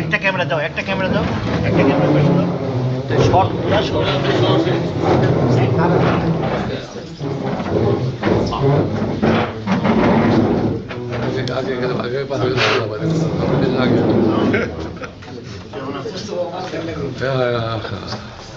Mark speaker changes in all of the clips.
Speaker 1: একটা ক্যামেরা দাও একটা ক্যামেরা দাও একটা ক্যামেরা দাও শর্ট পুরা শর্ট
Speaker 2: আগে আগে আগে
Speaker 3: আগে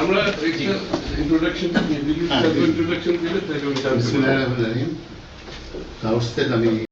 Speaker 2: আমরা ইন্ট্রোডাকশন ইন্ট্রোডাকশন দিলে তাহলে
Speaker 4: আমি